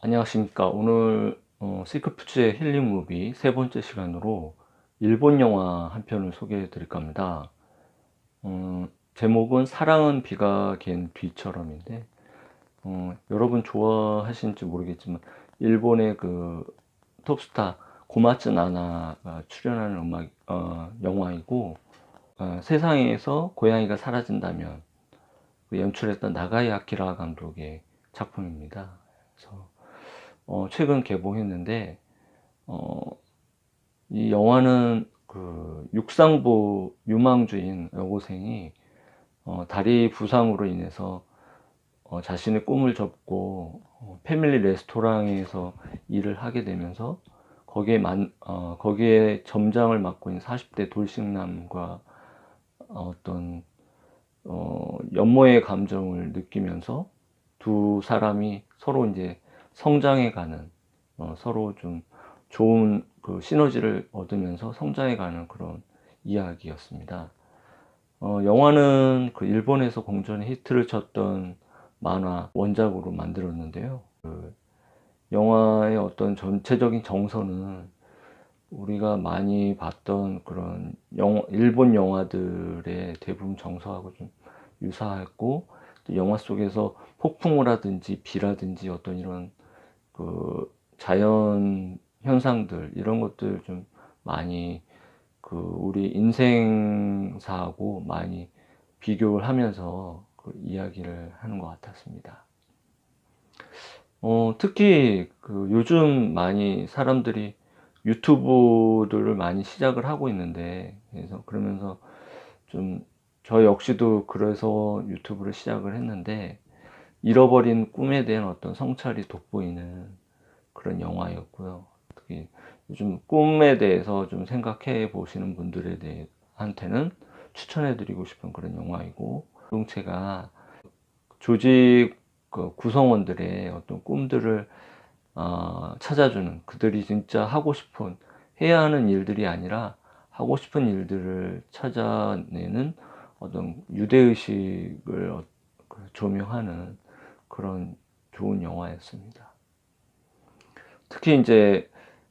안녕하십니까. 오늘 어, 시크푸츠의 힐링 무비 세 번째 시간으로 일본 영화 한 편을 소개해 드릴까 합니다. 음, 제목은 사랑은 비가 갠 뒤처럼인데 어, 여러분 좋아하시는지 모르겠지만 일본의 그 톱스타 고마츠 나나가 출연하는 음악 어, 영화이고 어, 세상에서 고양이가 사라진다면 그 연출했던 나가이 아키라 감독의 작품입니다. 그래서 어, 최근 개봉했는데 어, 이 영화는 그 육상부 유망주인 여고생이 어, 다리 부상으로 인해서 어, 자신의 꿈을 접고 어, 패밀리 레스토랑에서 일을 하게 되면서 거기에 만, 어, 거기에 점장을 맡고 있는 40대 돌싱남과 어떤 어, 연모의 감정을 느끼면서 두 사람이 서로 이제 성장해가는 어, 서로 좀 좋은 그 시너지를 얻으면서 성장해가는 그런 이야기였습니다. 어, 영화는 그 일본에서 공전에 히트를 쳤던 만화 원작으로 만들었는데요. 그 영화의 어떤 전체적인 정서는 우리가 많이 봤던 그런 영, 일본 영화들의 대부분 정서하고 좀 유사했고 영화 속에서 폭풍을 하든지 비라든지 어떤 이런 그 자연 현상들 이런 것들 좀 많이 그 우리 인생사하고 많이 비교를 하면서 그 이야기를 하는 것 같았습니다. 어, 특히 그 요즘 많이 사람들이 유튜브들을 많이 시작을 하고 있는데 그래서 그러면서 좀 저 역시도 그래서 유튜브를 시작을 했는데 잃어버린 꿈에 대한 어떤 성찰이 돋보이는 그런 영화였고요. 특히 요즘 꿈에 대해서 좀 생각해 보시는 분들에 대한테는 추천해 드리고 싶은 그런 영화이고 공동체가 조직 그 구성원들의 어떤 꿈들을 어, 찾아주는 그들이 진짜 하고 싶은 해야 하는 일들이 아니라 하고 싶은 일들을 찾아내는 어떤 유대의식을 어, 그 조명하는 그런 좋은 영화였습니다. 특히 이제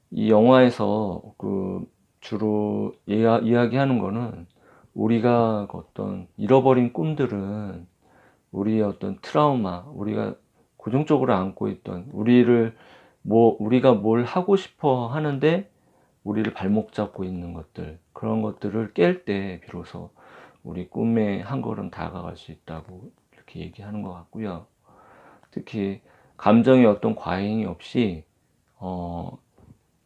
이 영화에서 그 주로 이야, 이야기하는 거는 우리가 어떤 잃어버린 꿈들은 우리의 어떤 트라우마, 우리가 고정적으로 안고 있던 우리를 뭐 우리가 뭘 하고 싶어 하는데 우리를 발목 잡고 있는 것들 그런 것들을 깰 때 비로소 우리 꿈에 한 걸음 다가갈 수 있다고 이렇게 얘기하는 것 같고요. 특히 감정의 어떤 과잉이 없이 어,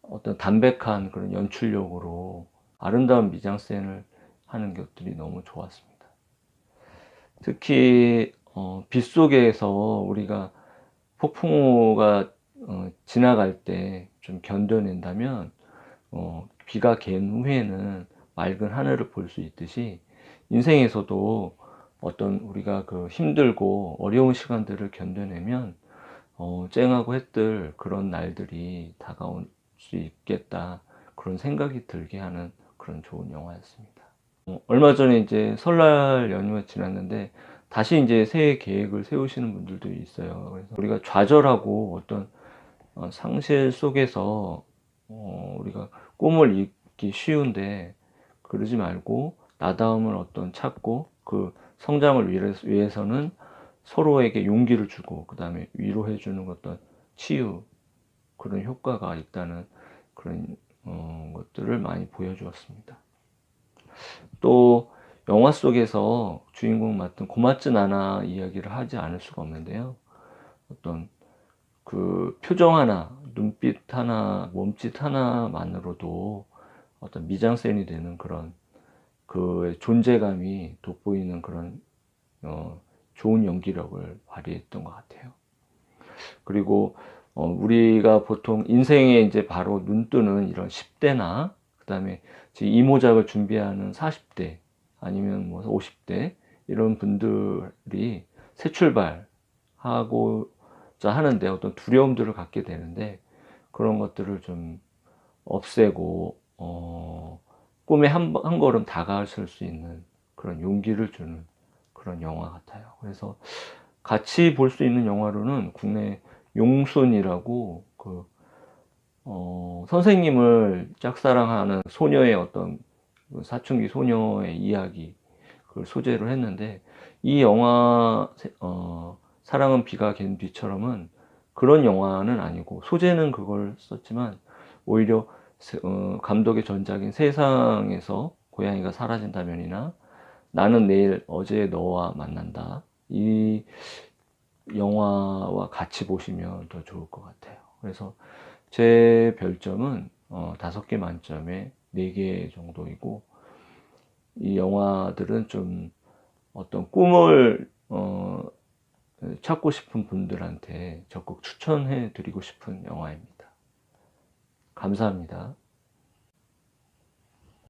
어떤 담백한 그런 연출력으로 아름다운 미장센을 하는 것들이 너무 좋았습니다. 특히 어, 빗속에서 우리가 폭풍우가 어, 지나갈 때 좀 견뎌낸다면 어, 비가 갠 후에는 맑은 하늘을 볼 수 있듯이 인생에서도 어떤 우리가 그 힘들고 어려운 시간들을 견뎌내면 어, 쨍하고 했들 그런 날들이 다가올 수 있겠다 그런 생각이 들게 하는 그런 좋은 영화였습니다. 어, 얼마 전에 이제 설날 연휴가 지났는데 다시 이제 새해 계획을 세우시는 분들도 있어요. 그래서 우리가 좌절하고 어떤 어, 상실 속에서 어, 우리가 꿈을 잊기 쉬운데 그러지 말고 나다움을 어떤 찾고 그 성장을 위해서는 서로에게 용기를 주고 그 다음에 위로해 주는 어떤 치유 그런 효과가 있다는 그런 어, 것들을 많이 보여주었습니다. 또 영화 속에서 주인공 맡은 고마츠 나나 이야기를 하지 않을 수가 없는데요. 어떤 그 표정 하나, 눈빛 하나, 몸짓 하나만으로도 어떤 미장센이 되는 그런 그 존재감이 돋보이는 그런 어, 좋은 연기력을 발휘했던 것 같아요. 그리고 어, 우리가 보통 인생에 이제 바로 눈 뜨는 이런 10대나 그 다음에 이모작을 준비하는 40대 아니면 뭐 50대 이런 분들이 새 출발하고자 하는데 어떤 두려움들을 갖게 되는데 그런 것들을 좀 없애고 어, 꿈에 한, 한 걸음 다가설 수 있는 그런 용기를 주는 그런 영화 같아요. 그래서 같이 볼 수 있는 영화로는 국내 용순이라고 그 어, 선생님을 짝사랑하는 소녀의 어떤 그 사춘기 소녀의 이야기 그걸 소재로 했는데 이 영화 어, 사랑은 비가 갠 뒤처럼은 그런 영화는 아니고 소재는 그걸 썼지만 오히려 세- 어, 감독의 전작인 세상에서 고양이가 사라진다면이나 나는 내일 어제 너와 만난다 이 영화와 같이 보시면 더 좋을 것 같아요. 그래서 제 별점은 어, 다섯 개 만점에 네 개 정도이고 이 영화들은 좀 어떤 꿈을 어, 찾고 싶은 분들한테 적극 추천해 드리고 싶은 영화입니다. 감사합니다.